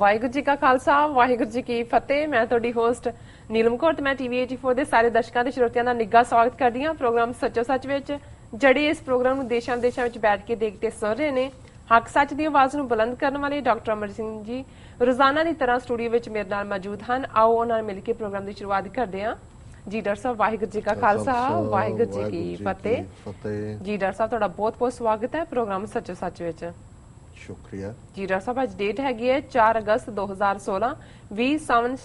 ਵਾਹਿਗੁਰੂ ਜੀ ਕਾ ਖਾਲਸਾ ਵਾਹਿਗੁਰੂ ਜੀ ਕੀ ਫਤਿਹ। ਮੈਂ ਤੁਹਾਡੀ ਹੋਸਟ ਨੀਲਮ ਕੌਰ ਤੇ ਮੈਂ ਟੀਵੀ 84 ਦੇ ਸਾਰੇ ਦਰਸ਼ਕਾਂ ਤੇ ਸਰੋਤਿਆਂ ਦਾ ਨਿੱਘਾ ਸਵਾਗਤ ਕਰਦੀ ਹਾਂ। ਪ੍ਰੋਗਰਾਮ ਸੱਚੋ ਸੱਚ ਵਿੱਚ ਜਿਹੜੇ ਇਸ ਪ੍ਰੋਗਰਾਮ ਨੂੰ ਦੇਸ਼ਾਂ ਵਿਦੇਸ਼ਾਂ ਵਿੱਚ ਬੈਠ ਕੇ ਦੇਖਦੇ ਸੁਣ ਰਹੇ ਨੇ ਹੱਕ ਸੱਚ ਦੀ ਆਵਾਜ਼ ਨੂੰ ਬੁਲੰਦ ਕਰਨ ਵਾਲੇ ਡਾਕਟਰ ਅਮਰ ਸਿੰਘ ਜੀ ਰੋਜ਼ਾਨਾ ਦੀ ਤਰ੍ਹਾਂ ਸਟੂਡੀਓ ਵਿੱਚ ਮੇਰੇ ਨਾਲ ਮੌਜੂਦ ਹਨ। ਆਓ ਉਹਨਾਂ ਨਾਲ ਮਿਲ ਕੇ ਪ੍ਰੋਗਰਾਮ ਦੀ ਸ਼ੁਰੂਆਤ ਕਰਦੇ ਹਾਂ। ਜੀ ਡਾਕਟਰ ਸਾਹਿਬ ਵਾਹਿਗੁਰੂ ਜੀ ਕਾ ਖਾਲਸਾ ਵਾਹਿਗੁਰੂ ਜੀ ਕੀ ਫਤਿਹ। ਜੀ ਡਾਕਟਰ ਸਾਹਿਬ ਤੁਹਾਡਾ ਬਹੁਤ ਬਹੁਤ ਸਵਾਗਤ ਹੈ ਪ੍ਰੋਗਰਾਮ ਸੱਚੋ ਸੱਚ ਵਿੱਚ। ਸ਼ੁਕਰੀਆ। ਜੀ ਡਾਕਟਰ ਸਾਹਿਬ ਅੱਜ ਡੇਟ ਹੈਗੀ ਹੈ 4 ਅਗਸਤ 2016 20 ਸਾਵਨ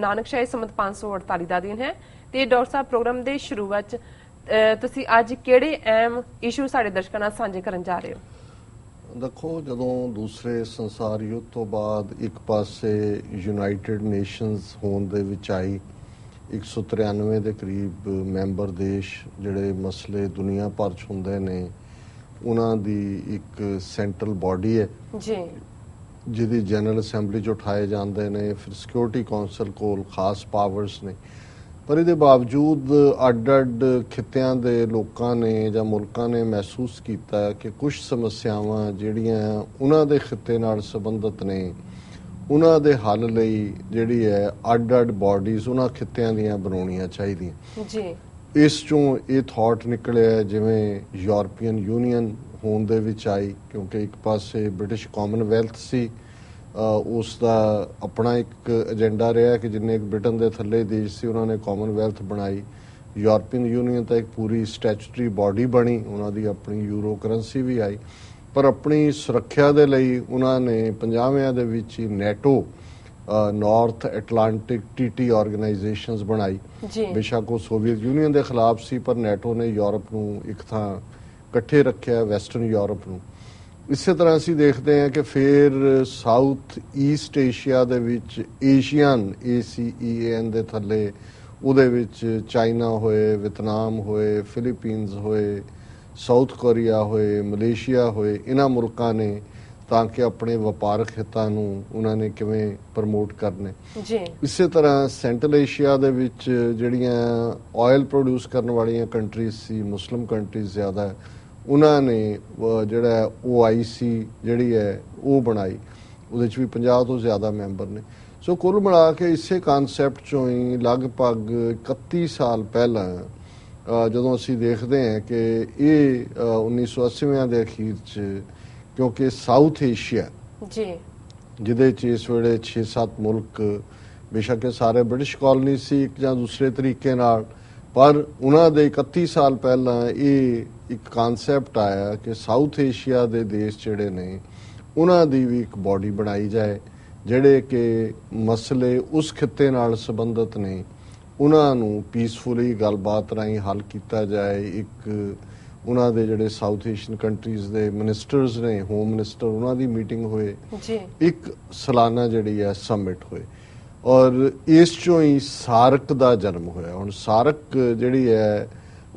ਨਾਨਕਸ਼ਾਹੀ ਸੰਮਤ 548 ਦਾ ਦਿਨ ਹੈ ਤੇ ਡਾਕਟਰ ਸਾਹਿਬ ਪ੍ਰੋਗਰਾਮ ਦੇ ਸ਼ੁਰੂ ਵਿੱਚ ਤੁਸੀਂ ਅੱਜ ਕਿਹੜੇ ਅਹਿਮ ਇਸ਼ੂ ਸਾਡੇ ਦਰਸ਼ਕਾਂ ਨਾਲ ਸਾਂਝੇ ਕਰਨ ਜਾ ਰਹੇ ਹੋ? ਦੇਖੋ ਜਦੋਂ ਦੂਸਰੇ ਸੰਸਾਰ ਯੁੱਧ ਤੋਂ ਬਾਅਦ ਇੱਕ ਪਾਸੇ ਯੂਨਾਈਟਿਡ ਨੇਸ਼ਨਸ ਹੋਣ ਦੇ ਵਿੱਚ ਆਈ 193 ਦੇ ਕਰੀਬ ਮੈਂਬਰ ਦੇਸ਼ ਜਿਹੜੇ ਮਸਲੇ ਦੁਨੀਆ ਭਰ 'ਚ ਹੁੰਦੇ ਨੇ ਉਹਨਾਂ ਦੀ ਇੱਕ ਸੈਂਟਰਲ ਬਾਡੀ ਹੈ। ਜੀ। ਜਿਹਦੀ ਜਨਰਲ ਅਸੈਂਬਲੀ 'ਚ ਉਠਾਏ ਜਾਂਦੇ ਨੇ ਫਿਰ ਸਿਕਿਉਰਿਟੀ ਕਾਉਂਸਲ ਕੋਲ ਖਾਸ ਪਾਵਰਸ ਨੇ। ਪਰ ਇਹਦੇ ਬਾਵਜੂਦ ਅੱਡ-ਅੱਡ ਖਿੱਤਿਆਂ ਦੇ ਲੋਕਾਂ ਨੇ ਜਾਂ ਮੁਲਕਾਂ ਨੇ ਮਹਿਸੂਸ ਕੀਤਾ ਕਿ ਕੁਝ ਸਮੱਸਿਆਵਾਂ ਜਿਹੜੀਆਂ ਉਹਨਾਂ ਦੇ ਖਿੱਤੇ ਨਾਲ ਸੰਬੰਧਿਤ ਨੇ ਉਹਨਾਂ ਦੇ ਹੱਲ ਲਈ ਜਿਹੜੀ ਹੈ ਅੱਡ-ਅੱਡ ਬਾਡੀਜ਼ ਉਹਨਾਂ ਖਿੱਤਿਆਂ ਦੀਆਂ ਬਣਾਉਣੀਆਂ ਚਾਹੀਦੀਆਂ। ਜੀ। ਇਸ ਚੋਂ ਇਹ ਥਾਟ ਨਿਕਲਿਆ ਜਿਵੇਂ ਯੂਰਪੀਅਨ ਯੂਨੀਅਨ ਹੋਣ ਦੇ ਵਿੱਚ ਆਈ, ਕਿਉਂਕਿ ਇੱਕ ਪਾਸੇ ਬ੍ਰਿਟਿਸ਼ ਕਾਮਨਵੈਲਥ ਸੀ ਉਸ ਦਾ ਆਪਣਾ ਇੱਕ ਏਜੰਡਾ ਰਿਹਾ ਕਿ ਜਿੰਨੇ ਇੱਕ ਬ੍ਰਿਟਨ ਦੇ ਥੱਲੇ ਦੇਸ਼ ਸੀ, ਉਹਨਾਂ ਨੇ ਕਾਮਨਵੈਲਥ ਬਣਾਈ। ਯੂਰਪੀਅਨ ਯੂਨੀਅਨ ਤਾਂ ਇੱਕ ਪੂਰੀ ਸਟੈਚੂਟਰੀ ਬਾਡੀ ਬਣੀ, ਉਹਨਾਂ ਦੀ ਆਪਣੀ ਯੂਰੋ ਕਰੰਸੀ ਵੀ ਆਈ। ਪਰ ਆਪਣੀ ਸੁਰੱਖਿਆ ਦੇ ਲਈ ਉਹਨਾਂ ਨੇ 50ਵਿਆਂ ਦੇ ਵਿੱਚ ਹੀ ਨੈਟੋ ਨਾਰਥ ਐਟਲਾਂਟਿਕ ਟੀਟੀ ਆਰਗੇਨਾਈਜੇਸ਼ਨਸ ਬਣਾਈ। ਬੇਸ਼ੱਕ ਉਹ ਸੋਵੀਅਤ ਯੂਨੀਅਨ ਦੇ ਖਿਲਾਫ ਸੀ ਪਰ ਨੈਟੋ ਨੇ ਯੂਰਪ ਨੂੰ ਇੱਕ ਥਾਂ ਇਕੱਠੇ ਰੱਖਿਆ ਵੈਸਟਰਨ ਯੂਰਪ ਨੂੰ। ਇਸੇ ਤਰ੍ਹਾਂ ਅਸੀਂ ਦੇਖਦੇ ਹਾਂ ਕਿ ਫਿਰ ਸਾਊਥ ਈਸਟ ਏਸ਼ੀਆ ਦੇ ਵਿੱਚ ਏਸ਼ੀਅਨ ACEAN ਦੇ ਥੱਲੇ ਉਹਦੇ ਵਿੱਚ ਚਾਈਨਾ ਹੋਏ ਵੀਅਤਨਾਮ ਹੋਏ ਫਿਲੀਪੀਨਜ਼ ਹੋਏ ਸਾਊਥ ਕੋਰੀਆ ਹੋਏ ਮਲੇਸ਼ੀਆ ਹੋਏ ਇਹਨਾਂ ਮੁਲਕਾਂ ਨੇ ਤਾਂ ਕਿ ਆਪਣੇ ਵਪਾਰਕ ਹਿੱਤਾਂ ਨੂੰ ਉਹਨਾਂ ਨੇ ਕਿਵੇਂ ਪ੍ਰਮੋਟ ਕਰਨੇ। ਜੀ। ਇਸੇ ਤਰ੍ਹਾਂ ਸੈਂਟਰਲ ਏਸ਼ੀਆ ਦੇ ਵਿੱਚ ਜਿਹੜੀਆਂ ਆਇਲ ਪ੍ਰੋਡਿਊਸ ਕਰਨ ਵਾਲੀਆਂ ਕੰਟਰੀਜ਼ ਸੀ ਮੁਸਲਮ ਕੰਟਰੀਜ਼ ਜ਼ਿਆਦਾ ਹੈ, ਉਹਨਾਂ ਨੇ ਜਿਹੜਾ OIC ਜਿਹੜੀ ਹੈ ਉਹ ਬਣਾਈ। ਉਹਦੇ ਵਿੱਚ ਵੀ 50 ਤੋਂ ਜ਼ਿਆਦਾ ਮੈਂਬਰ ਨੇ। ਸੋ ਕੁੱਲ ਮਿਲਾ ਕੇ ਇਸੇ ਕਨਸੈਪਟ ਚੋਂ ਹੀ ਲਗਭਗ 31 ਸਾਲ ਪਹਿਲਾਂ ਜਦੋਂ ਅਸੀਂ ਦੇਖਦੇ ਹਾਂ ਕਿ ਇਹ ਅਹ, 1980ਵਿਆਂ ਦੇ ਅਖੀਰ 'ਚ ਕਿਉਂਕਿ ਸਾਊਥ ਏਸ਼ੀਆ ਜੀ। ਜਿਹਦੇ ਚ ਇਸ ਵੇਲੇ 6-7 ਮੁਲਕ ਬੇਸ਼ੱਕ ਸਾਰੇ ਬ੍ਰਿਟਿਸ਼ ਕਾਲਨੀ ਸੀ ਇੱਕ ਜਾਂ ਦੂਸਰੇ ਤਰੀਕੇ ਨਾਲ। ਪਰ ਉਹਨਾਂ ਦੇ 31 ਸਾਲ ਪਹਿਲਾਂ ਇਹ ਇੱਕ ਕਨਸੈਪਟ ਆਇਆ ਕਿ ਸਾਊਥ ਏਸ਼ੀਆ ਦੇ ਦੇਸ਼ ਜਿਹੜੇ ਨੇ ਉਹਨਾਂ ਦੀ ਵੀ ਇੱਕ ਬਾਡੀ ਬਣਾਈ ਜਾਏ ਜਿਹੜੇ ਕਿ ਮਸਲੇ ਉਸ ਖਿੱਤੇ ਨਾਲ ਸੰਬੰਧਿਤ ਨੇ। ਉਹਨਾਂ ਨੂੰ ਪੀਸਫੁਲੀ ਗੱਲਬਾਤ ਰਾਹੀਂ ਹੱਲ ਕੀਤਾ ਜਾਏ ਇੱਕ ਉਹਨਾਂ ਦੇ ਜਿਹੜੇ ਸਾਊਥ ਏਸ਼ੀਅਨ ਕੰਟਰੀਜ਼ ਦੇ ਮਿਨਿਸਟਰਸ ਨੇ ਹੋਮ ਮਿਨਿਸਟਰ ਉਹਨਾਂ ਦੀ ਮੀਟਿੰਗ ਹੋਏ। ਜੀ। ਇੱਕ ਸਾਲਾਨਾ ਜਿਹੜੀ ਹੈ ਸਮਿਟ ਹੋਏ। ਔਰ ਇਸ ਚੋਂ ਹੀ ਸਾਰਕ ਦਾ ਜਨਮ ਹੋਇਆ। ਹੁਣ ਸਾਰਕ ਜਿਹੜੀ ਹੈ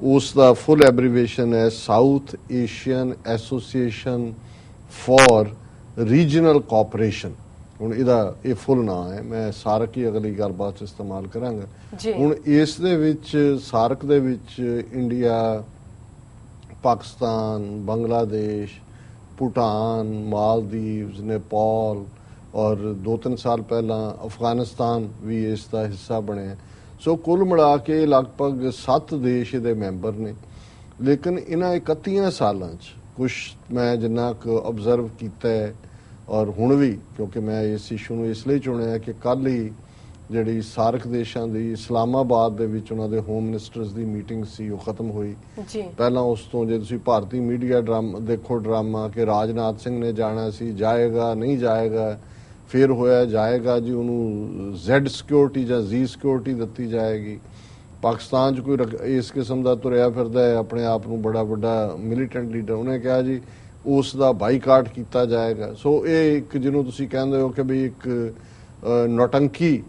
ਉਸ ਦਾ ਫੁੱਲ ਐਬਰੀਵੇਸ਼ਨ ਹੈ South Asian Association for Regional Cooperation ਹੁਣ ਇਹਦਾ ਇਹ ਫੁੱਲ ਨਾਮ ਹੈ। ਮੈਂ ਸਾਰਕ ਹੀ ਅਗਲੀ ਗੱਲਬਾਤ 'ਚ ਇਸਤੇਮਾਲ ਕਰਾਂਗਾ। ਹੁਣ ਇਸ ਦੇ ਵਿੱਚ ਸਾਰਕ ਦੇ ਵਿੱਚ ਇੰਡੀਆ ਪਾਕਿਸਤਾਨ, ਬੰਗਲਾਦੇਸ਼, ਭੂਟਾਨ ਮਾਲਦੀਵਸ ਨੇਪਾਲ ਔਰ 2-3 ਸਾਲ ਪਹਿਲਾਂ ਅਫਗਾਨਿਸਤਾਨ ਵੀ ਇਸ ਦਾ ਹਿੱਸਾ ਬਣਿਆ। ਸੋ ਕੁੱਲ ਮਿਲਾ ਕੇ ਲਗਭਗ 7 ਦੇਸ਼ ਇਹਦੇ ਮੈਂਬਰ ਨੇ। ਲੇਕਿਨ ਇਹਨਾਂ 31 ਸਾਲਾਂ 'ਚ ਕੁਝ ਮੈਂ ਜਿੰਨਾ ਕੁ ਆਬਜ਼ਰਵ ਕੀਤਾ ਹੈ ਔਰ ਹੁਣ ਵੀ, ਕਿਉਂਕਿ ਮੈਂ ਇਸ ਇਸ਼ੂ ਨੂੰ ਇਸ ਲਈ ਚੁਣਿਆ ਕਿ ਕੱਲ ਹੀ ਜਿਹੜੀ ਸਾਰਕ ਦੇਸ਼ਾਂ ਦੀ ਇਸਲਾਮਾਬਾਦ ਦੇ ਵਿੱਚ ਉਹਨਾਂ ਦੇ ਹੋਮ ਮਿਨਿਸਟਰਸ ਦੀ ਮੀਟਿੰਗ ਸੀ ਉਹ ਖਤਮ ਹੋਈ। ਜੀ। ਪਹਿਲਾਂ ਉਸ ਤੋਂ ਜੇ ਤੁਸੀਂ ਭਾਰਤੀ ਮੀਡੀਆ ਡਰਾਮਾ ਦੇਖੋ ਡਰਾਮਾ ਕਿ ਰਾਜਨਾਥ ਸਿੰਘ ਨੇ ਜਾਣਾ ਸੀ ਜਾਏਗਾ ਨਹੀਂ ਜਾਏਗਾ ਫਿਰ ਹੋਇਆ ਜਾਏਗਾ ਜੀ ਉਹਨੂੰ Z ਸਿਕਿਉਰਿਟੀ ਜਾਂ Z ਸਿਕਿਉਰਿਟੀ ਦਿੱਤੀ ਜਾਏਗੀ। ਪਾਕਿਸਤਾਨ 'ਚ ਕੋਈ ਇਸ ਕਿਸਮ ਦਾ ਤੁਰਿਆ ਫਿਰਦਾ ਹੈ ਆਪਣੇ ਆਪ ਨੂੰ ਬੜਾ ਵੱਡਾ ਮਿਲੀਟੈਂਟ ਲੀਡਰ ਉਹਨੇ ਕਿਹਾ ਜੀ ਉਸ ਦਾ ਬਾਈਕਾਟ ਕੀਤਾ ਜਾਏਗਾ। ਸੋ ਇਹ ਇੱਕ ਜਿਹਨੂੰ ਤੁਸੀਂ ਕਹਿੰਦੇ ਹੋ ਕਿ ਵੀ ਇੱਕ ਨੌਟੰਕੀ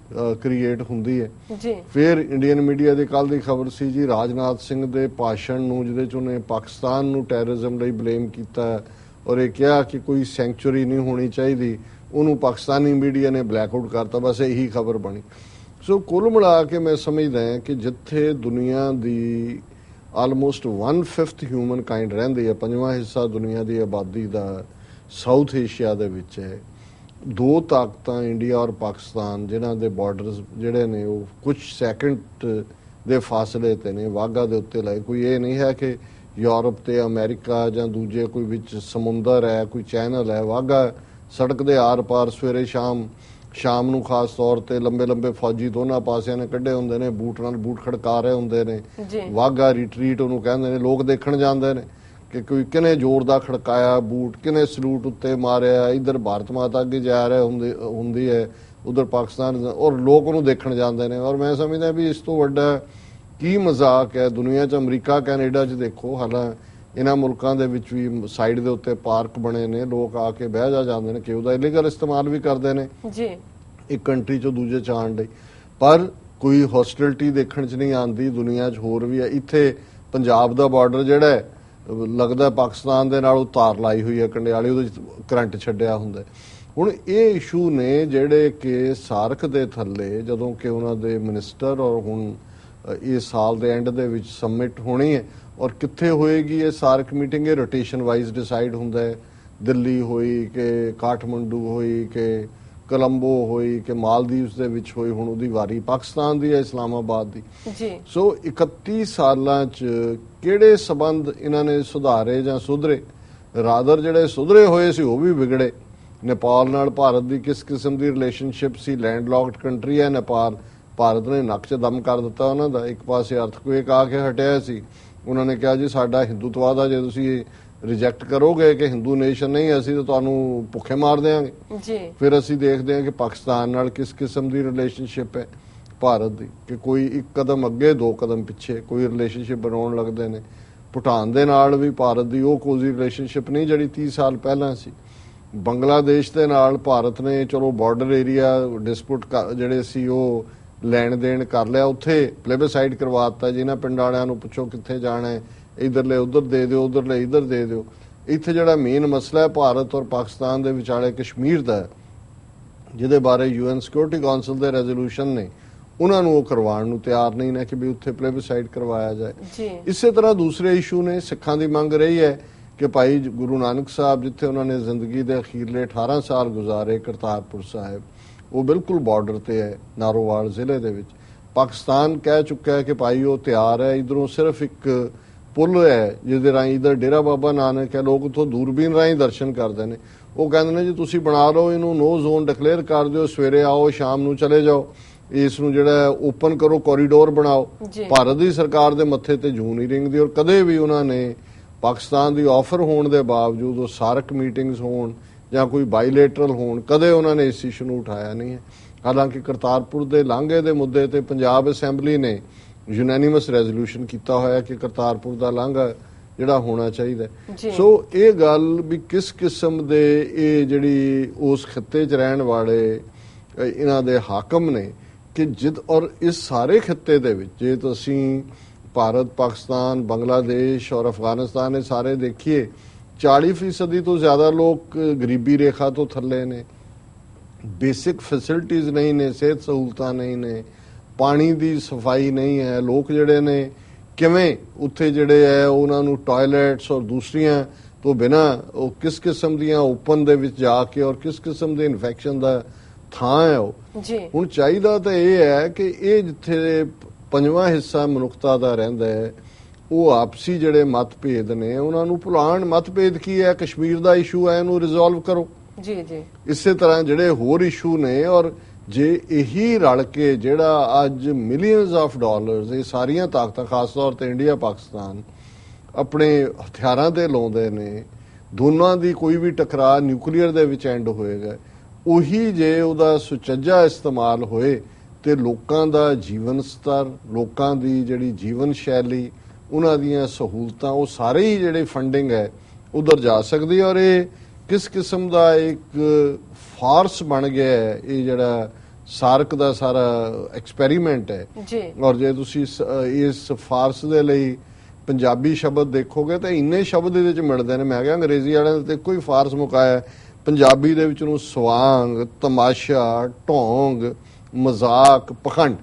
ਕ੍ਰੀਏਟ ਹੁੰਦੀ ਹੈ। ਜੀ। ਫਿਰ ਇੰਡੀਅਨ ਮੀਡੀਆ ਦੇ ਕੱਲ ਦੀ ਖਬਰ ਸੀ ਜੀ ਰਾਜਨਾਥ ਸਿੰਘ ਦੇ ਭਾਸ਼ਣ ਨੂੰ ਜਿਹਦੇ ਚ ਉਹਨੇ ਪਾਕਿਸਤਾਨ ਨੂੰ ਟੈਰਰਿਜ਼ਮ ਲਈ ਬਲੇਮ ਕੀਤਾ ਔਰ ਇਹ ਕਿਹਾ ਕਿ ਕੋਈ ਸੈਂਕਚੁਰੀ ਨਹੀਂ ਹੋਣੀ ਚਾਹੀਦੀ। ਉਹਨੂੰ ਪਾਕਿਸਤਾਨੀ ਮੀਡੀਆ ਨੇ ਬਲੈਕਆਊਟ ਕਰਤਾ ਬਸ ਇਹੀ ਖਬਰ ਬਣੀ। ਸੋ ਕੁੱਲ ਮਿਲਾ ਕੇ ਮੈਂ ਸਮਝਦਾ ਹਾਂ ਕਿ ਜਿੱਥੇ ਦੁਨੀਆ ਦੀ ਆਲਮੋਸਟ 1/5 ਹਿਊਮਨ ਕਾਈਂਡ ਰਹਿੰਦੀ ਹੈ ਪੰਜਵਾਂ ਹਿੱਸਾ ਦੁਨੀਆ ਦੀ ਆਬਾਦੀ ਦਾ ਸਾਊਥ ਏਸ਼ੀਆ ਦੇ ਵਿੱਚ ਹੈ। ਦੋ ਤਾਕਤਾਂ ਇੰਡੀਆ ਔਰ ਪਾਕਿਸਤਾਨ ਜਿਨ੍ਹਾਂ ਦੇ ਬਾਰਡਰਸ ਜਿਹੜੇ ਨੇ ਉਹ ਕੁਝ ਸੈਕਿੰਡ ਦੇ ਫਾਸਲੇ ਤੇ ਨੇ ਵਾਗਾ ਦੇ ਉੱਤੇ ਲਾਏ। ਕੋਈ ਇਹ ਨਹੀਂ ਹੈ ਕਿ ਯੂਰਪ ਤੇ ਅਮਰੀਕਾ ਜਾਂ ਦੂਜੇ ਕੋਈ ਵਿੱਚ ਸਮੁੰਦਰ ਹੈ ਕੋਈ ਚੈਨਲ ਹੈ ਵਾਗਾ ਸੜਕ ਦੇ ਆਰ-ਪਾਰ ਸਵੇਰੇ ਸ਼ਾਮ ਸ਼ਾਮ ਨੂੰ ਖਾਸ ਤੌਰ ਤੇ ਲੰਬੇ ਲੰਬੇ ਫੌਜੀ ਦੋਨਾਂ ਪਾਸਿਆਂ ਨੇ ਕੱਢੇ ਹੁੰਦੇ ਨੇ ਬੂਟ ਨਾਲ ਬੂਟ ਖੜਕਾ ਰਹੇ ਹੁੰਦੇ ਨੇ। ਵਾਗਾ ਰਿਟਰੀਟ ਉਹਨੂੰ ਕਹਿੰਦੇ ਨੇ ਲੋਕ ਦੇਖਣ ਜਾਂਦੇ ਨੇ। ਕਿ ਕੋਈ ਕਿਨੇ ਜ਼ੋਰ ਦਾ ਖੜਕਾਇਆ ਬੂਟ ਕਿਨੇ ਸਲੂਟ ਉੱਤੇ ਮਾਰਿਆ ਇਧਰ ਭਾਰਤ ਮਾਤਾ ਅੱਗੇ ਜਾ ਰਿਹਾ ਹੁੰਦੀ ਹੁੰਦੀ ਹੈ ਉਧਰ ਪਾਕਿਸਤਾਨ ਔਰ ਲੋਕ ਉਹਨੂੰ ਦੇਖਣ ਜਾਂਦੇ ਨੇ। ਔਰ ਮੈਂ ਸਮਝਦਾ ਵੀ ਇਸ ਤੋਂ ਵੱਡਾ ਕੀ ਮਜ਼ਾਕ ਹੈ ਦੁਨੀਆ 'ਚ ਅਮਰੀਕਾ ਕੈਨੇਡਾ 'ਚ ਦੇਖੋ ਹਾਲਾਂ ਇਹਨਾਂ ਮੁਲਕਾਂ ਦੇ ਵਿੱਚ ਵੀ ਸਾਈਡ ਦੇ ਉੱਤੇ ਪਾਰਕ ਬਣੇ ਨੇ ਲੋਕ ਆ ਕੇ ਬਹਿ ਜਾ ਜਾਂਦੇ ਨੇ ਕਿ ਉਹਦਾ ਇਲੀਗਲ ਇਸਤੇਮਾਲ ਵੀ ਕਰਦੇ ਨੇ। ਜੀ। ਇੱਕ ਕੰਟਰੀ ਚੋਂ ਦੂਜੇ ਚ ਆਉਣ ਲਈ। ਪਰ ਕੋਈ ਹੌਸਟਿਲਿਟੀ ਦੇਖਣ ਚ ਨਹੀਂ ਆਉਂਦੀ ਦੁਨੀਆ 'ਚ ਹੋਰ ਵੀ ਹੈ। ਇੱਥੇ ਪੰਜਾਬ ਦਾ ਬਾਰਡਰ ਜਿਹੜਾ ਹੈ ਲੱਗਦਾ ਪਾਕਿਸਤਾਨ ਦੇ ਨਾਲ ਉਹ ਤਾਰ ਲਾਈ ਹੋਈ ਹੈ, ਕੰਡਿਆਲੀ ਉਹਦੇ ਚ ਕਰੰਟ ਛੱਡਿਆ ਹੁੰਦਾ ਹੁਣ ਇਹ ਇਸ਼ੂ ਨੇ ਜਿਹੜੇ ਕਿ ਸਾਰਕ ਦੇ ਥੱਲੇ, ਜਦੋਂ ਕਿ ਉਹਨਾਂ ਦੇ ਮਿਨਿਸਟਰ ਔਰ ਹੁਣ ਇਸ ਸਾਲ ਦੇ ਐਂਡ ਦੇ ਵਿੱਚ ਸਬਮਿਟ ਹੋਣੀ ਹੈ ਔਰ ਕਿੱਥੇ ਹੋਏਗੀ ਇਹ ਸਾਰਕ ਮੀਟਿੰਗ, ਇਹ ਰੋਟੇਸ਼ਨ ਵਾਈਜ਼ ਡਿਸਾਈਡ ਹੁੰਦਾ ਹੈ। ਦਿੱਲੀ ਹੋਈ ਕਿ ਕਾਠਮੰਡੂ ਹੋਈ ਕਿ ਕੋਲੰਬੋ ਹੋਈ ਕਿ ਮਾਲਦੀਵਸ ਦੇ ਵਿੱਚ ਹੋਈ ਹੁਣ ਉਹਦੀ ਵਾਰੀ ਪਾਕਿਸਤਾਨ ਦੀ ਹੈ ਇਸਲਾਮਾਬਾਦ ਦੀ। ਜੀ। ਸੋ 31 ਸਾਲਾਂ ਚ ਕਿਹੜੇ ਸਬੰਧ ਇਹਨਾਂ ਨੇ ਸੁਧਾਰੇ ਜਾਂ ਸੁਧਰੇ? ਰਾਦਰ ਜਿਹੜੇ ਸੁਧਰੇ ਹੋਏ ਸੀ ਉਹ ਵੀ ਵਿਗੜੇ। ਨੇਪਾਲ ਨਾਲ ਭਾਰਤ ਦੀ ਕਿਸ ਕਿਸਮ ਦੀ ਰਿਲੇਸ਼ਨਸ਼ਿਪ ਸੀ? ਲੈਂਡਲੌਕਡ ਕੰਟਰੀ ਹੈ ਨੇਪਾਲ। ਭਾਰਤ ਨੇ ਨੱਕ 'ਚ ਦਮ ਕਰ ਦਿੱਤਾ ਉਹਨਾਂ ਦਾ। ਇੱਕ ਪਾਸੇ ਅਰਥਕੁਏਕ ਆ ਕੇ ਹਟਿਆ ਸੀ। ਉਹਨਾਂ ਨੇ ਕਿਹਾ ਜੀ ਸਾਡਾ ਹਿੰਦੂਤਵਾਦ ਆ ਜੇ ਤੁਸੀਂ ਰਿਜੈਕਟ ਕਰੋਗੇ ਕਿ ਹਿੰਦੂ ਨੇਸ਼ਨ ਨਹੀਂ ਅਸੀਂ ਤਾਂ ਤੁਹਾਨੂੰ ਭੁੱਖੇ ਮਾਰ ਦੇਵਾਂਗੇ ਜੀ। ਫਿਰ ਅਸੀਂ ਦੇਖਦੇ ਹਾਂ ਕਿ ਪਾਕਿਸਤਾਨ ਨਾਲ ਕਿਸ ਕਿਸਮ ਦੀ ਰਿਲੇਸ਼ਨਸ਼ਿਪ ਹੈ ਭਾਰਤ ਦੀ ਕਿ ਕੋਈ ਇੱਕ ਕਦਮ ਅੱਗੇ ਦੋ ਕਦਮ ਪਿੱਛੇ ਕੋਈ ਰਿਲੇਸ਼ਨਸ਼ਿਪ ਬਣਾਉਣ ਲੱਗਦੇ ਨੇ। ਭੂਟਾਨ ਦੇ ਨਾਲ ਵੀ ਭਾਰਤ ਦੀ ਉਹ ਕੋਈ ਰਿਲੇਸ਼ਨਸ਼ਿਪ ਨਹੀਂ ਜਿਹੜੀ 30 ਸਾਲ ਪਹਿਲਾਂ ਸੀ। ਬੰਗਲਾਦੇਸ਼ ਦੇ ਨਾਲ ਭਾਰਤ ਨੇ ਚਲੋ ਬਾਰਡਰ ਏਰੀਆ ਡਿਸਪਿਊਟ ਜਿਹੜੇ ਸੀ ਉਹ ਲੈਣ ਦੇਣ ਕਰ ਲਿਆ। ਉੱਥੇ ਪਲੇਬਸਾਈਡ ਕਰਵਾਤਾ ਜਿਨ੍ਹਾਂ ਪਿੰਡ ਵਾਲਿਆਂ ਨੂੰ ਪੁੱਛੋ ਕਿੱਥੇ ਜਾਣਾ ਹੈ। ਇਧਰਲੇ ਉਧਰ ਦੇ ਦਿਓ ਉਧਰਲੇ ਇਧਰ ਦੇ ਦਿਓ। ਇੱਥੇ ਜਿਹੜਾ ਮੇਨ ਮਸਲਾ ਹੈ ਭਾਰਤ ਔਰ ਪਾਕਿਸਤਾਨ ਦੇ ਵਿਚਾਲੇ ਕਸ਼ਮੀਰ ਦਾ ਹੈ ਜਿਹਦੇ ਬਾਰੇ ਯੂਐਨ ਸਿਕਿਉਰਿਟੀ ਕਾਉਂਸਲ ਦੇ ਰੈਜ਼ੋਲੂਸ਼ਨ ਨੇ ਉਹਨਾਂ ਨੂੰ ਉਹ ਕਰਵਾਉਣ ਨੂੰ ਤਿਆਰ ਨਹੀਂ ਨੇ ਕਿ ਵੀ ਉੱਥੇ ਪਲੇਬਸਾਈਡ ਕਰਵਾਇਆ ਜਾਏ। ਜੀ। ਇਸੇ ਤਰ੍ਹਾਂ ਦੂਸਰੇ ਇਸ਼ੂ ਨੇ ਸਿੱਖਾਂ ਦੀ ਮੰਗ ਰਹੀ ਹੈ ਕਿ ਭਾਈ ਗੁਰੂ ਨਾਨਕ ਸਾਹਿਬ ਜਿੱਥੇ ਉਹਨਾਂ ਨੇ ਜ਼ਿੰਦਗੀ ਦੇ ਅਖੀਰਲੇ 18 ਸਾਲ ਗੁਜ਼ਾਰੇ ਕਰਤਾਰਪੁਰ ਸਾਹਿਬ ਉਹ ਬਿਲਕੁਲ ਬਾਰਡਰ ਤੇ ਹੈ ਨਾਰੋਵਾਲ ਜ਼ਿਲ੍ਹੇ ਦੇ ਵਿੱਚ। ਪਾਕਿਸਤਾਨ ਕਹਿ ਚੁੱਕਾ ਹੈ ਕਿ ਭਾਈ ਉਹ ਤਿਆਰ ਹੈ ਇਧਰੋਂ ਸਿਰਫ ਇੱਕ ਪੁਲ ਹੈ ਜਿਹਦੇ ਰਾਹੀਂ ਇਧਰ ਡੇਰਾ ਬਾਬਾ ਨਾਨਕ ਹੈ ਲੋਕ ਉੱਥੋਂ ਦੂਰਬੀਨ ਰਾਹੀਂ ਦਰਸ਼ਨ ਕਰਦੇ ਨੇ। ਉਹ ਕਹਿੰਦੇ ਨੇ ਜੀ ਤੁਸੀਂ ਬਣਾ ਲਓ ਇਹਨੂੰ ਨੋ ਜ਼ੋਨ ਡਿਕਲੇਅਰ ਕਰ ਦਿਓ ਸਵੇਰੇ ਆਓ ਸ਼ਾਮ ਨੂੰ ਚਲੇ ਜਾਓ। ਇਸ ਨੂੰ ਜਿਹੜਾ ਓਪਨ ਕਰੋ ਕੋਰੀਡੋਰ ਬਣਾਓ। ਭਾਰਤ ਦੀ ਸਰਕਾਰ ਦੇ ਮੱਥੇ ਤੇ ਜੂੰ ਨਹੀਂ ਰਿੰਗਦੀ ਔਰ ਕਦੇ ਵੀ ਉਹਨਾਂ ਨੇ ਪਾਕਿਸਤਾਨ ਦੀ ਆਫਰ ਹੋਣ ਦੇ ਬਾਵਜੂਦ ਉਹ ਸਾਰਕ ਮੀਟਿੰਗਸ ਹੋਣ ਜਾਂ ਕੋਈ ਬਾਇਲੇਟਰਲ ਹੋਣ ਕਦੇ ਉਹਨਾਂ ਨੇ ਇਸ ਇਸ਼ੂ ਨੂੰ ਉਠਾਇਆ ਨਹੀਂ ਹੈ। ਹਾਲਾਂਕਿ ਕਰਤਾਰਪੁਰ ਦੇ ਲਾਂਘੇ ਦੇ ਮੁੱਦੇ ਤੇ ਪੰਜਾਬ ਅਸੈਂਬਲੀ ਨੇ ਯੂਨੈਨਿਮਸ ਰੈਜ਼ੋਲੂਸ਼ਨ ਕੀਤਾ ਹੋਇਆ ਕਿ ਕਰਤਾਰਪੁਰ ਦਾ ਲਾਂਘਾ ਜਿਹੜਾ ਹੋਣਾ ਚਾਹੀਦਾ। ਸੋ ਇਹ ਗੱਲ ਵੀ ਕਿਸ ਕਿਸਮ ਦੇ ਇਹ ਜਿਹੜੀ ਉਸ ਖਿੱਤੇ 'ਚ ਰਹਿਣ ਵਾਲੇ ਇਹਨਾਂ ਦੇ ਹਾਕਮ ਨੇ ਕਿ ਜਿਦ ਔਰ ਇਸ ਸਾਰੇ ਖਿੱਤੇ ਦੇ ਵਿੱਚ ਜੇ ਤੁਸੀਂ ਭਾਰਤ ਪਾਕਿਸਤਾਨ ਬੰਗਲਾਦੇਸ਼ ਔਰ ਅਫਗਾਨਿਸਤਾਨ ਇਹ ਸਾਰੇ ਦੇਖੀਏ 40% ਤੋਂ ਜ਼ਿਆਦਾ ਲੋਕ ਗਰੀਬੀ ਰੇਖਾ ਤੋਂ ਥੱਲੇ ਨੇ। ਬੇਸਿਕ ਫੈਸਿਲਿਟੀਆਂ ਨਹੀਂ ਨੇ ਸਿਹਤ ਸਹੂਲਤਾਂ ਨਹੀਂ ਨੇ। ਪਾਣੀ ਦੀ ਸਫ਼ਾਈ ਨਹੀਂ ਹੈ ਲੋਕ ਜਿਹੜੇ ਨੇ ਕਿਵੇਂ ਉੱਥੇ ਜਿਹੜੇ ਹੈ ਉਹਨਾਂ ਨੂੰ ਟਾਇਲਟਸ ਔਰ ਦੂਸਰੀਆਂ ਤੋਂ ਬਿਨਾ ਉਹ ਕਿਸ ਕਿਸਮ ਦੀਆਂ ਓਪਨ ਦੇ ਵਿੱਚ ਜਾ ਕੇ ਔਰ ਕਿਸ ਕਿਸਮ ਦੇ ਇਨਫੈਕਸ਼ਨ ਦਾ ਥਾਂ ਹੈ ਉਹ? ਜੀ। ਹੁਣ ਚਾਹੀਦਾ ਤਾਂ ਇਹ ਹੈ ਕਿ ਇਹ ਜਿੱਥੇ ਪੰਜਵਾਂ ਹਿੱਸਾ ਮਨੁੱਖਤਾ ਦਾ ਰਹਿੰਦਾ ਹੈ ਉਹ ਆਪਸੀ ਜਿਹੜੇ ਮਤਭੇਦ ਨੇ ਉਹਨਾਂ ਨੂੰ ਭੁਲਾਣ ਮਤਭੇਦ ਕੀ ਹੈ? ਕਸ਼ਮੀਰ ਦਾ ਇਸ਼ੂ ਹੈ ਇਹਨੂੰ ਰਿਜ਼ੋਲਵ ਕਰੋ। ਜੀ ਜੀ। ਇਸੇ ਤਰ੍ਹਾਂ ਜਿਹੜੇ ਹੋਰ ਇਸ਼ੂ ਨੇ ਔਰ ਜੇ ਇਹੀ ਰਲ ਕੇ ਜਿਹੜਾ ਅੱਜ ਮਿਲੀਅਨਸ ਆਫ ਡਾਲਰਸ ਇਹ ਸਾਰੀਆਂ ਤਾਕਤਾਂ, ਖਾਸ ਤੌਰ ਤੇ ਇੰਡੀਆ ਪਾਕਿਸਤਾਨ ਆਪਣੇ ਹਥਿਆਰਾਂ ਤੇ ਲਾਉਂਦੇ ਨੇ, ਦੋਨਾਂ ਦੀ ਕੋਈ ਵੀ ਟਕਰਾਅ ਨਿਊਕਲੀਅਰ ਦੇ ਵਿੱਚ ਐਂਡ ਹੋਏਗਾ, ਉਹੀ ਜੇ ਉਹਦਾ ਸੁਚੱਜਾ ਇਸਤੇਮਾਲ ਹੋਏ ਤੇ ਲੋਕਾਂ ਦਾ ਜੀਵਨ ਸਤਰ, ਲੋਕਾਂ ਦੀ ਜਿਹੜੀ ਜੀਵਨ ਸ਼ੈਲੀ, ਉਹਨਾਂ ਦੀਆਂ ਸਹੂਲਤਾਂ, ਉਹ ਸਾਰੇ ਹੀ ਜਿਹੜੇ ਫੰਡਿੰਗ ਹੈ, ਉਧਰ ਜਾ ਸਕਦੀ ਔਰ ਇਹ ਕਿਸ ਕਿਸਮ ਦਾ ਇੱਕ ਫਾਰਸ ਬਣ ਗਿਆ ਹੈ ਇਹ ਜਿਹੜਾ ਸਾਰਕ ਦਾ ਸਾਰਾ ਐਕਸਪੈਰੀਮੈਂਟ ਹੈ। ਜੀ। ਔਰ ਜੇ ਤੁਸੀਂ ਇਸ- ਫਾਰਸ ਦੇ ਲਈ ਪੰਜਾਬੀ ਸ਼ਬਦ ਦੇਖੋਗੇ ਤਾਂ ਇੰਨੇ ਸ਼ਬਦ ਇਹਦੇ ਵਿੱਚ ਮਿਲਦੇ ਨੇ। ਮੈਂ ਕਿਹਾ ਅੰਗਰੇਜ਼ੀ ਵਾਲਿਆਂ ਨੇ ਤੇ ਕੋਈ ਫਾਰਸ ਮੁਕਾਇਆ। ਪੰਜਾਬੀ ਦੇ ਵਿੱਚ ਨੂੰ ਸਵਾਂਗ ਤਮਾਸ਼ਾ ਢੋਂਗ ਮਜ਼ਾਕ ਪਖੰਡ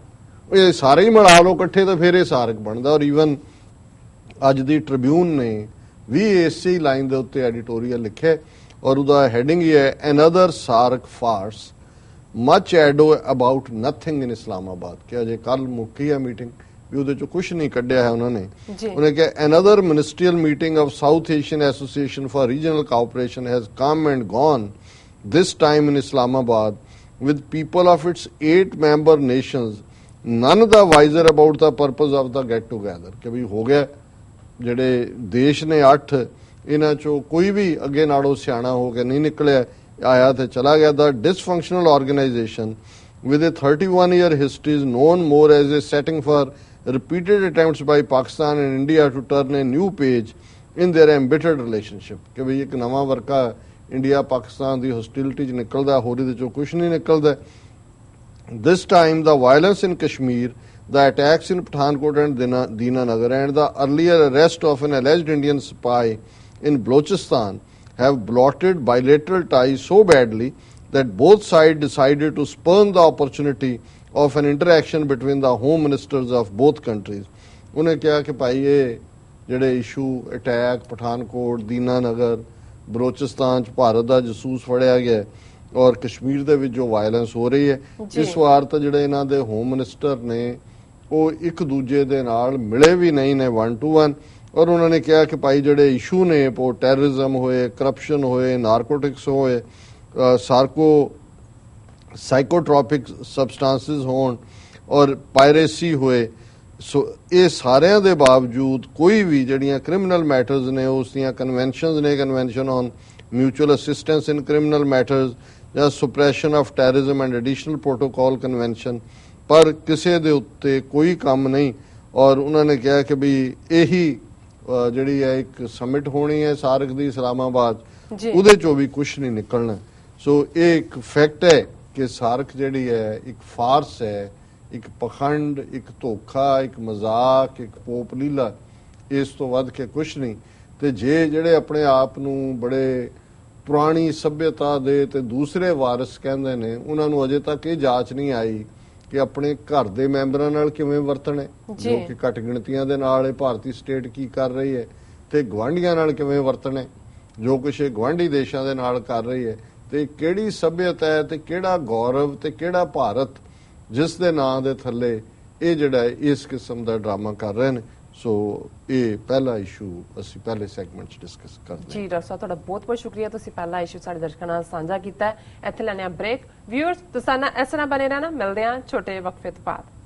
ਇਹ ਸਾਰੇ ਹੀ ਮਿਲਾ ਲਓ ਇਕੱਠੇ ਤਾਂ ਫਿਰ ਇਹ ਸਾਰਕ ਬਣਦਾ। ਔਰ ਈਵਨ ਅੱਜ ਦੀ ਟ੍ਰਿਬਿਊਨ ਨੇ ਵੀ ਇਸੇ ਲਾਈਨ ਦੇ ਉੱਤੇ ਐਡੀਟੋਰੀਅਲ ਲਿਖਿਆ ਔਰ ਉਹਦਾ ਹੈਡਿੰਗ ਇਹ ਹੈ another SAARC farce much ado about nothing in Islamabad ਕਿ ਅਜੇ ਕੱਲ ਮੁੱਕੀ ਹੈ ਮੀਟਿੰਗ ਵੀ ਉਹਦੇ ਚੋਂ ਕੁਝ ਨਹੀਂ ਕੱਢਿਆ ਹੈ ਉਹਨਾਂ ਨੇ। ਉਹਨੇ ਕਿਹਾ another ministerial meeting of South Asian Association for Regional Cooperation has come and gone this time in Islamabad with people of its eight member nations. None the wiser about the purpose of the get together ਕਿ ਵੀ ਹੋ ਗਿਆ ਜਿਹੜੇ ਦੇਸ਼ ਨੇ 8 ਇਹਨਾਂ ਚੋਂ ਕੋਈ ਵੀ ਅੱਗੇ ਨਾਲੋਂ ਸਿਆਣਾ ਹੋ ਕੇ ਨਹੀਂ ਨਿਕਲਿਆ ਆਇਆ ਤੇ ਚਲਾ ਗਿਆ ਦਾ dysfunctional organization with a 31 year history is known more as a setting for repeated attempts by Pakistan and India to turn a new page in their embittered relationship ਕਿ ਵੀ ਇੱਕ ਨਵਾਂ ਵਰਕਾ ਇੰਡੀਆ ਪਾਕਿਸਤਾਨ ਦੀ ਹੌਸਟਿਲਿਟੀ ਚ ਨਿਕਲਦਾ ਹੋਰ ਇਹਦੇ ਚੋਂ ਕੁਝ ਨਹੀਂ ਨਿਕਲਦਾ This time, the violence in Kashmir, the attacks in Pathankot and Dina, Dina Nagar, and the earlier arrest of an alleged Indian spy in Balochistan have blotted bilateral ties so badly that both sides decided to spurn the opportunity of an interaction between the home ministers of both countries. ਉਹਨੇ ਕਿਹਾ ਕਿ ਭਾਈ ਇਹ ਜਿਹੜੇ issue attack Pathankot Dina Nagar Balochistan ਚ ਭਾਰਤ ਦਾ ਜਸੂਸ ਫੜਿਆ ਗਿਆ ਔਰ ਕਸ਼ਮੀਰ ਦੇ ਵਿੱਚ ਜੋ ਵਾਇਲੈਂਸ ਹੋ ਰਹੀ ਹੈ। ਇਸ ਵਾਰ ਤਾਂ ਜਿਹੜੇ ਇਹਨਾਂ ਦੇ ਹੋਮ ਮਿਨਿਸਟਰ ਨੇ ਉਹ ਇੱਕ ਦੂਜੇ ਦੇ ਨਾਲ ਮਿਲੇ ਵੀ ਨਹੀਂ ਨੇ 1 ਟੂ 1 ਔਰ ਉਹਨਾਂ ਨੇ ਕਿਹਾ ਕਿ ਭਾਈ ਜਿਹੜੇ ਇਸ਼ੂ ਨੇ, ਪੋ ਟੈਰਰਿਜ਼ਮ ਹੋਏ ਕਰਪਸ਼ਨ ਹੋਏ ਨਾਰਕੋਟਿਕਸ ਹੋਏ ਸਾਰਕੋ ਸਾਈਕੋਟ੍ਰੋਪਿਕ ਸਬਸਟੈਂਸਸ ਹੋਣ ਔਰ ਪਾਇਰੇਸੀ ਹੋਏ, ਸੋ ਇਹ ਸਾਰਿਆਂ ਦੇ ਬਾਵਜੂਦ ਕੋਈ ਵੀ ਜਿਹੜੀਆਂ ਕ੍ਰਿਮੀਨਲ ਮੈਟਰਸ ਨੇ, ਉਸ ਦੀਆਂ ਕਨਵੈਨਸ਼ਨਸ ਨੇ convention on mutual assistance in criminal matters ਜਾਂ suppression of terrorism and additional protocol convention ਪਰ ਕਿਸੇ ਦੇ ਉੱਤੇ ਕੋਈ ਕੰਮ ਨਹੀਂ ਔਰ ਉਹਨਾਂ ਨੇ ਕਿਹਾ ਕਿ ਵੀ ਇਹੀ ਜਿਹੜੀ ਹੈ ਇੱਕ ਸਮਿਟ ਹੋਣੀ ਹੈ ਸਾਰਕ ਦੀ ਇਸਲਾਮਾਬਾਦ। ਉਹਦੇ ਚੋਂ ਵੀ ਕੁਝ ਨਹੀਂ ਨਿਕਲਣਾ। ਸੋ ਇਹ ਇੱਕ ਫੈਕਟ ਹੈ ਕਿ ਸਾਰਕ ਜਿਹੜੀ ਹੈ ਇੱਕ ਫਾਰਸ ਹੈ ਇੱਕ ਪਖੰਡ ਇੱਕ ਧੋਖਾ ਇੱਕ ਮਜ਼ਾਕ ਇੱਕ ਪੋਪ ਲੀਲਾ ਇਸ ਤੋਂ ਵੱਧ ਕੇ ਕੁਝ ਨਹੀਂ। ਤੇ ਜੇ ਜਿਹੜੇ ਆਪਣੇ ਆਪ ਨੂੰ ਬੜੇ ਪੁਰਾਣੀ ਸਭਿਅਤਾ ਦੇ ਤੇ ਦੂਸਰੇ ਵਾਰਿਸ ਕਹਿੰਦੇ ਨੇ ਉਹਨਾਂ ਨੂੰ ਅਜੇ ਤੱਕ ਇਹ ਜਾਂਚ ਨਹੀਂ ਆਈ ਕਿ ਆਪਣੇ ਘਰ ਦੇ ਮੈਂਬਰਾਂ ਨਾਲ ਕਿਵੇਂ ਵਰਤਣਾ ਹੈ, ਜੀ। ਕਿ ਘੱਟ ਗਿਣਤੀਆਂ ਦੇ ਨਾਲ ਇਹ ਭਾਰਤੀ ਸਟੇਟ ਕੀ ਕਰ ਰਹੀ ਹੈ ਤੇ ਗਵਾਂਢੀਆਂ ਨਾਲ ਕਿਵੇਂ ਵਰਤਣਾ ਹੈ, ਜੋ ਕੁਛ ਇਹ ਗਵਾਂਢੀ ਦੇਸ਼ਾਂ ਦੇ ਨਾਲ ਕਰ ਰਹੀ ਹੈ ਤੇ ਕਿਹੜੀ ਸਭਿਅਤਾ ਹੈ ਤੇ ਕਿਹੜਾ ਗੌਰਵ ਤੇ ਕਿਹੜਾ ਭਾਰਤ ਜਿਸ ਦੇ ਨਾਂ ਦੇ ਥੱਲੇ ਇਹ ਜਿਹੜਾ ਇਸ ਕਿਸਮ ਦਾ ਡਰਾਮਾ ਕਰ ਰਹੇ ਨੇ। ਸੋ ਇਹ ਪਹਿਲਾ ਇਸ਼ੂ ਅਸੀਂ ਪਹਿਲੇ ਸੈਗਮੈਂਟ 'ਚ ਡਿਸਕਸ ਕਰਦੇ ਹਾਂ। ਜੀ, ਡਾਕਟਰ ਸਾਹਿਬ, ਤੁਹਾਡਾ ਬਹੁਤ ਬਹੁਤ ਸ਼ੁਕਰੀਆ। ਤੁਸੀਂ ਪਹਿਲਾ ਇਸ਼ੂ ਸਾਡੇ ਦਰਸ਼ਕਾਂ ਨਾਲ ਸਾਂਝਾ ਕੀਤਾ ਹੈ। ਇੱਥੇ ਲੈਣੇ ਆ ਬ੍ਰੇਕ ਵਿਊਅਰਸ ਤੁਸੀਂ ਨਾ ਇਸ ਤਰ੍ਹਾਂ ਬਨੇ ਰਹਿਣਾ। ਮਿਲਦੇ ਆ ਛੋਟੇ ਵਕਫੇ ਤੋਂ ਬਾਅਦ।